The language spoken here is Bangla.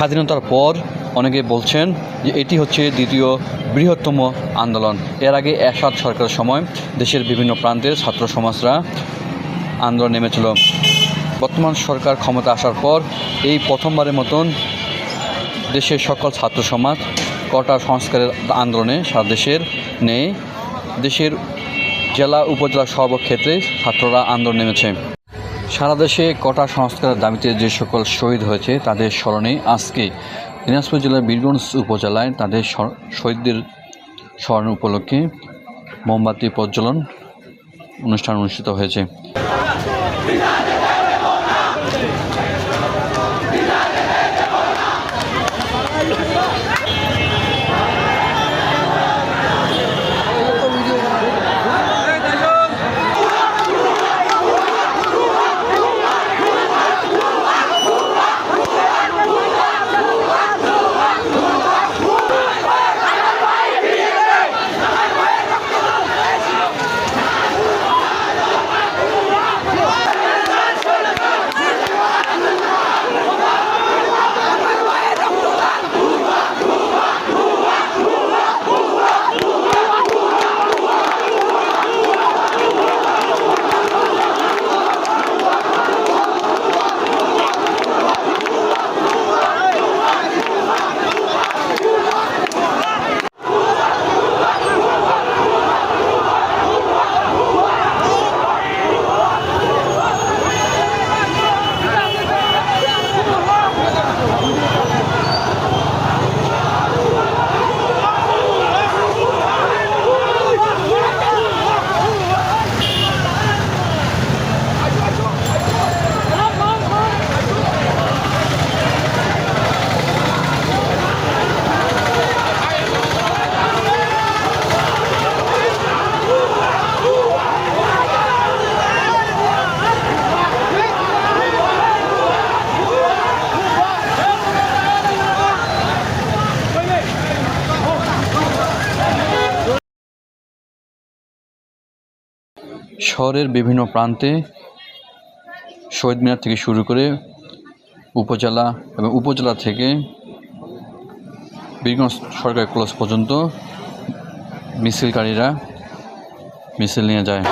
স্বাধীনতার পর অনেকে বলছেন যে এটি হচ্ছে দ্বিতীয় বৃহত্তম আন্দোলন। এর আগে এরশাদ সরকারের সময় দেশের বিভিন্ন প্রান্তের ছাত্র সমাজরা আন্দোলন নেমেছিল। বর্তমান সরকার ক্ষমতা আসার পর এই প্রথমবারের মতন দেশের সকল ছাত্র সমাজ কটা সংস্কারের আন্দোলনে সারা দেশের নেই। দেশের জেলা, উপজেলা সর্বক্ষেত্রে ছাত্ররা আন্দোলন নেমেছে। সারা দেশে কটা সংস্কারের দাবিতে যে সকল শহীদ হয়েছে তাদের স্মরণে আজকে দিনাজপুর জেলার বীরগঞ্জ উপজেলায় তাদের শহীদদের স্মরণ উপলক্ষে মোমবাতি প্রজ্বলন অনুষ্ঠান অনুষ্ঠিত হয়েছে। শহরের বিভিন্ন প্রান্তে শহীদ মিনার থেকে শুরু করে উপজেলা এবং উপজেলা থেকে বীরগঞ্জ সরকারি কলেজ পর্যন্ত মিছিলকারীরা মিছিল নিয়ে যায়।